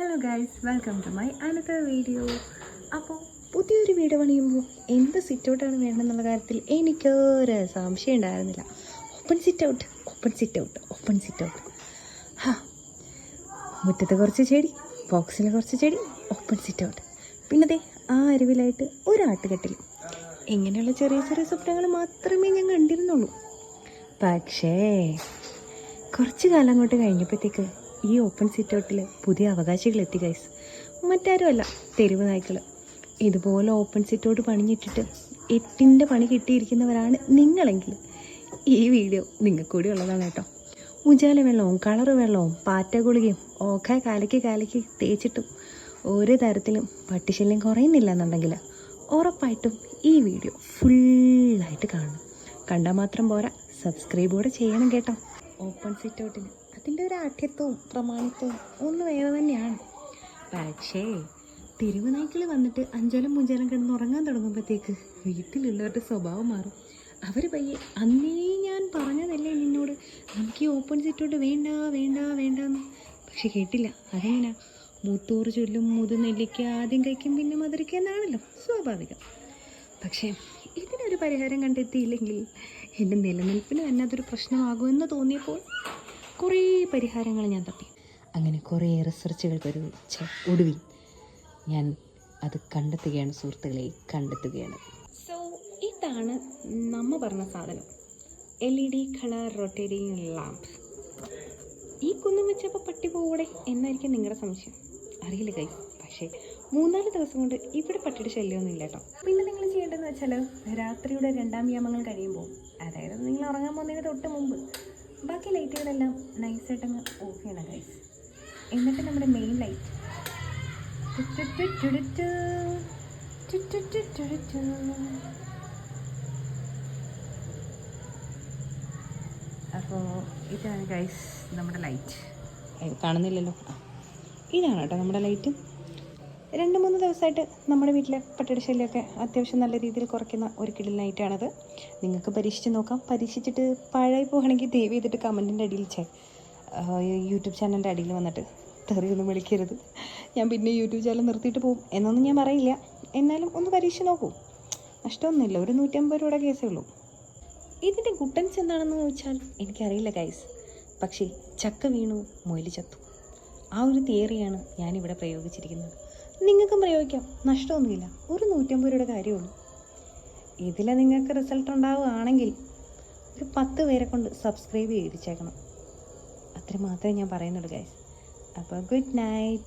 Hello guys welcome to my another video അപ്പോൾ പുതിയൊരു വീട് പണിയുമ്പോൾ എന്ത് സിറ്റ് ഔട്ടാണ് വേണ്ടതെന്നുള്ള കാര്യത്തിൽ എനിക്കൊരു സംശയം ഉണ്ടായിരുന്നില്ല. Open sit out open sit out open sit out ഹാ മുറ്റത്ത് കുറച്ച് ചെടി ബോക്സിൽ കുറച്ച് ചെടി ഓപ്പൺ സിറ്റ് ഔട്ട് പിന്നെ ദേ ആ അരുവിലായിട്ട് ഒരാട്ടുകെട്ടിൽ ഇങ്ങനെയുള്ള ചെറിയ ചെറിയ സ്വപ്നങ്ങൾ മാത്രമേ ഞാൻ കണ്ടിരുന്നുള്ളൂ. പക്ഷേ കുറച്ച് കാലം അങ്ങോട്ട് കഴിഞ്ഞപ്പോഴത്തേക്ക് ഈ ഓപ്പൺ സിറ്റ് ഔട്ടിൽ പുതിയ അവകാശികൾ എത്തി ഗൈസ് മറ്റാരുമല്ല തെരുവ് നായ്ക്കൾ ഇതുപോലെ ഓപ്പൺ സിറ്റൗട്ട് പണിഞ്ഞിട്ടിട്ട് എട്ടിന്റെ പണി കിട്ടിയിരിക്കുന്നവരാണ് നിങ്ങളെങ്കിൽ. ഈ വീഡിയോ നിങ്ങൾക്ക് കൂടി ഉള്ളതാണ് കേട്ടോ. ഉജാല വെള്ളവും കളർ വെള്ളവും പാറ്റ ഗുളികയും ഓക്ക കാലയ്ക്ക് കാലയ്ക്ക് തേച്ചിട്ടും ഒരു തരത്തിലും പട്ടിശല്യം കുറയുന്നില്ല എന്നുണ്ടെങ്കിൽ ഉറപ്പായിട്ടും ഈ വീഡിയോ ഫുള്ളായിട്ട് കാണണം. കണ്ടാൽ മാത്രം പോരാ സബ്സ്ക്രൈബ് കൂടെ ചെയ്യണം കേട്ടോ. ഓപ്പൺ സിറ്റ് ഔട്ടിന് അതിന്റെ ഒരു ആഠ്യത്വവും പ്രമാണിത്വവും ഒന്ന് വേറെ തന്നെയാണ്. പക്ഷേ തെരുവുനായ്ക്കൾ വന്നിട്ട് അഞ്ചലം മുഞ്ചലം കിടന്ന് ഉറങ്ങാൻ തുടങ്ങുമ്പോഴത്തേക്ക് വീട്ടിലുള്ളവരുടെ സ്വഭാവം മാറും. അവർ പയ്യെ അന്നേ ഞാൻ പറഞ്ഞതല്ലേ നിന്നോട്? നമുക്ക് ഈ ഓപ്പൺ സിറ്റ് വേണ്ട വേണ്ട വേണ്ട വേണ്ടെന്ന്. പക്ഷെ കേട്ടില്ല. അതെങ്ങനെയാ മൂത്തോറ് ചൊല്ലും മുതുനെല്ലിക്ക ആദ്യം കഴിക്കും പിന്നെ മധുരയ്ക്ക എന്നാണല്ലോ? സ്വാഭാവികം. പക്ഷേ ഇതിനൊരു പരിഹാരം കണ്ടെത്തിയില്ലെങ്കിൽ എന്റെ നിലനിൽപ്പിന് തന്നെ അതൊരു പ്രശ്നമാകുമെന്ന് തോന്നിയപ്പോൾ കുറേ പരിഹാരങ്ങൾ ഞാൻ തപ്പി. അങ്ങനെ കുറേ റിസർച്ചുകൾക്കൊരു ഒടുവിൽ ഞാൻ അത് കണ്ടെത്തുകയാണ് സുഹൃത്തുക്കളെ കണ്ടെത്തുകയാണ്. സോ ഇതാണ് നമ്മ പറഞ്ഞ സാധനം. L E D colour rotating lamp ഈ കുന്നും വെച്ചപ്പോൾ പട്ടി പോകൂടെ എന്നായിരിക്കും നിങ്ങളുടെ സംശയം? അറിയില്ല കൈ പക്ഷേ മൂന്നാൽ ദിവസം കൊണ്ട് ഇവിടെ പട്ടിയുടെ ശല്യമൊന്നും ഇല്ല കേട്ടോ. പിന്നെ നിങ്ങൾ ചെയ്യേണ്ടതെന്ന് വെച്ചാൽ രാത്രിയുടെ രണ്ടാം വ്യാമങ്ങൾ കഴിയുമ്പോൾ അതായത് നിങ്ങൾ ഉറങ്ങാൻ പോകുന്നതിന് തൊട്ട് മുമ്പ് ബാക്കി ലൈറ്റുകളെല്ലാം നൈസായിട്ടങ്ങ് ഓഫ് ചെയ്യണം ഗൈസ് എന്നിട്ട് നമ്മുടെ മെയിൻ ലൈറ്റ് അപ്പോൾ ഇതാണ് ഗൈസ് നമ്മുടെ ലൈറ്റ് കാണുന്നില്ലല്ലോ. ഇതാണ് കേട്ടോ നമ്മുടെ ലൈറ്റ് രണ്ട് മൂന്ന് ദിവസമായിട്ട് നമ്മുടെ വീട്ടിലെ പട്ടിയുടെ ശല്യമൊക്കെ അത്യാവശ്യം നല്ല രീതിയിൽ കുറയ്ക്കുന്ന ഒരു കിടിൽ നൈറ്റാണത്. നിങ്ങൾക്ക് പരീക്ഷിച്ച് നോക്കാം. പരീക്ഷിച്ചിട്ട് പാഴായി പോകണമെങ്കിൽ ദയവ് ചെയ്തിട്ട് കമന്റിന്റെ അടിയിൽ ചേ യൂട്യൂബ് ചാനലിന്റെ അടിയിൽ വന്നിട്ട് തെറിയൊന്നും വിളിക്കരുത്. ഞാൻ പിന്നെ യൂട്യൂബ് ചാനൽ നിർത്തിയിട്ട് പോകും എന്നൊന്നും ഞാൻ പറയില്ല. എന്നാലും ഒന്ന് പരീക്ഷിച്ച് നോക്കൂ. നഷ്ടമൊന്നുമില്ല. ഒരു നൂറ്റമ്പത് രൂപയുടെ കേസേ ഉള്ളൂ. ഇതിന്റെ ഗുട്ടൻസ് എന്താണെന്ന് ചോദിച്ചാൽ എനിക്കറിയില്ല ഗൈസ് പക്ഷേ ചക്ക വീണു മൊയിൽ ചത്തു. ആ ഒരു തിയറിയാണ് ഞാനിവിടെ പ്രയോഗിച്ചിരിക്കുന്നത്. നിങ്ങൾക്കും പ്രയോഗിക്കാം. നഷ്ടമൊന്നുമില്ല. ഒരു നൂറ്റമ്പത് രൂപയുടെ കാര്യമുള്ളൂ. ഇതിൽ നിങ്ങൾക്ക് റിസൾട്ട് ഉണ്ടാവുകയാണെങ്കിൽ ഒരു പത്ത് പേരെ കൊണ്ട് സബ്സ്ക്രൈബ് ചെയ്തിച്ചേക്കണം അത്ര മാത്രമേ ഞാൻ പറയുന്നുള്ളൂ ഗൈസ് അപ്പോൾ ഗുഡ് നൈറ്റ്